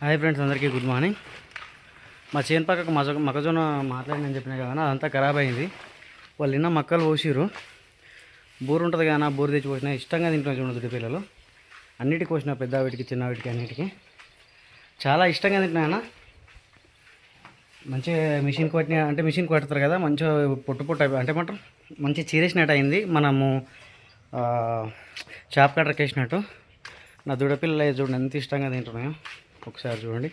Hi friends అందరికీ good morning మా చేను పక్కకు మజ మొక్కజొన్న మాట్లాడినని చెప్పినా కదా అదంతా ఖరాబ్ అయింది. వాళ్ళు నిన్న మక్కలు పోసిరు బోర్ ఉంటుంది కానీ బోర్ తెచ్చి పోసినా ఇష్టంగా తింటున్నాం చూడండి పిల్లలు. అన్నిటికి పోసిన పెద్ద వీటికి చిన్న వీటికి అన్నిటికి. చాలా ఇష్టంగా తింటున్నాయన్న మంచిగా మిషన్ కొట్టిన అంటే మిషన్ కొడతారు కదా మంచిగా పొట్టు పొట్టు అంటే ఏమంటారు? మంచి చీరేసినట్టు అయింది. మనము షాప్ చాప్ కట్టర్కి వేసినట్టు నా దుడపిల్ల చూడండి ఎంత ఇష్టంగా తింటున్నాయో. ఒకసారి చూడండి.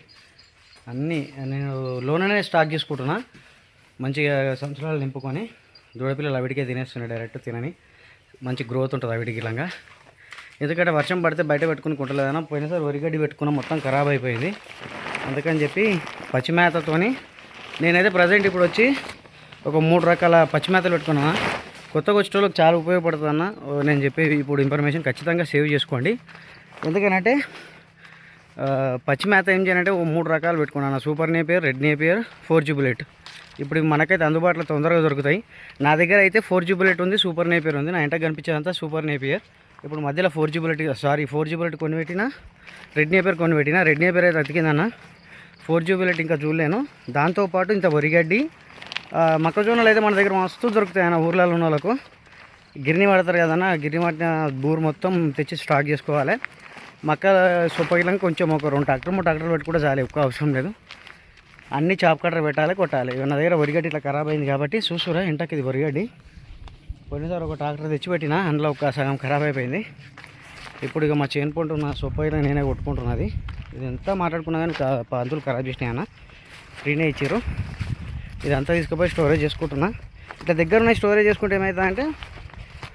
అన్నీ నేను లోననే స్టాక్ చేసుకుంటున్నా. మంచిగా సంవత్సరాలు నింపుకొని దూడపిల్లలు అవిడికే తినేస్తున్నాయి డైరెక్ట్ తినని. మంచి గ్రోత్ ఉంటుంది అవిడికి ఇలాగా. ఎందుకంటే వర్షం పడితే బయట పెట్టుకుని కుట్టలేదన్నా పోయినసారి వరిగడ్డి పెట్టుకున్న మొత్తం ఖరాబ్ అయిపోయింది. అందుకని చెప్పి పచ్చిమేతతోని నేనైతే ప్రజెంట్ ఇప్పుడు వచ్చి ఒక మూడు రకాల పచ్చిమేతలు పెట్టుకున్నా. కొత్తగా వచ్చే వాళ్ళకి చాలా ఉపయోగపడుతుంది అన్న ఓ, నేను చెప్పి ఇప్పుడు ఇన్ఫర్మేషన్ ఖచ్చితంగా సేవ్ చేసుకోండి. ఎందుకనంటే పచ్చి మేత ఏం చేయాలంటే ఓ మూడు రకాలు పెట్టుకున్నాను super napier red napier four G bullet. ఇప్పుడు మనకైతే అందుబాటులో తొందరగా దొరుకుతాయి. నా దగ్గర అయితే ఫోర్ జూబులెట్ ఉంది సూపర్ నేపియర్ ఉంది. నా ఇంట కనిపించేదంతా సూపర్ నేపియర్. ఇప్పుడు మధ్యలో four G bullet sorry four G bullet కొన్ని పెట్టినా రెడ్ నేపియర్ కొన్ని పెట్టినా రెడ్ నేపియర్ అయితే అతికిందన్న. ఫోర్ జూబులెట్ ఇంకా చూడలేను. దాంతోపాటు ఇంత వరిగడ్డి మొక్కజొన్నలు అయితే మన దగ్గర మస్తు దొరుకుతాయి అన్న ఊర్లలో ఉన్న వాళ్ళకు గిర్ని పడతారు కదన్న గిర్ని పట్టిన బూరు మొత్తం తెచ్చి స్టాక్ చేసుకోవాలి. మక్క సొప్పగిలం కొంచెం ఒక రెండు ట్రాక్టర్ మూడు ట్రాక్టర్ పెట్టుకుంటే చాలా ఎక్కువ అవసరం లేదు. అన్ని చాప్ కట్టర్ పెట్టాలి కొట్టాలి. నా దగ్గర వరిగడ్డి ఇట్లా ఖరాబ్ అయింది కాబట్టి చూసురా ఇంటకి ఇది వరిగడ్డి పోయినసారి ఒక ట్రాక్టర్ తెచ్చి పెట్టిన అందులో ఒక సగం ఖరాబ్ అయిపోయింది. ఇప్పుడు ఇక మా చేను పంట సొప్పగిలం నేనే కొట్టుకుంటున్నది. ఇది ఎంత మాట్లాడుకున్నా కానీ పంతులు ఖరాబ్ చేసినాయన్న ఫ్రీనే ఇచ్చారు ఇదంతా తీసుకుపోయి స్టోరేజ్ చేసుకుంటున్నా. ఇట్లా దగ్గర ఉన్న స్టోరేజ్ చేసుకుంటే ఏమవుతుందంటే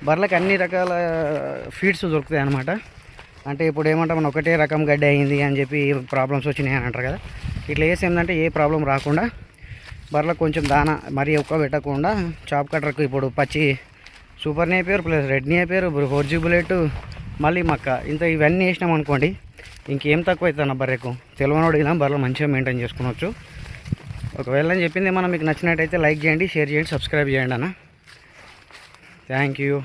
బర్రెలకు అన్ని రకాల ఫీడ్స్ దొరుకుతాయి అన్నమాట అంటే ఇప్పుడు ఏమంటాం మనం ఒకటే రకం గడ్డి అయింది అని చెప్పి ప్రాబ్లమ్స్ వచ్చినాయి అని అంటారు కదా. ఇట్లా వేసి ఏంటంటే ఏ ప్రాబ్లం రాకుండా బర్రెలకు కొంచెం దాన మరీ ఎక్కువ పెట్టకుండా చాప్ కట్టర్కు ఇప్పుడు పచ్చి super napier plus red napier ఇప్పుడు జీ బుల్లెట్ మళ్ళీ మక్క. ఇంత ఇవన్నీ వేసినాం అనుకోండి ఇంకేం తక్కువ అవుతుంది బర్రెకు? తెలియనోడు ఇలా బర్రెలు మంచిగా మెయింటైన్ చేసుకునవచ్చు ఒకవేళ నేను చెప్పింది మనం మీకు నచ్చినట్టయితే లైక్ చేయండి షేర్ చేయండి సబ్స్క్రైబ్ చేయండి అన్న. Thank you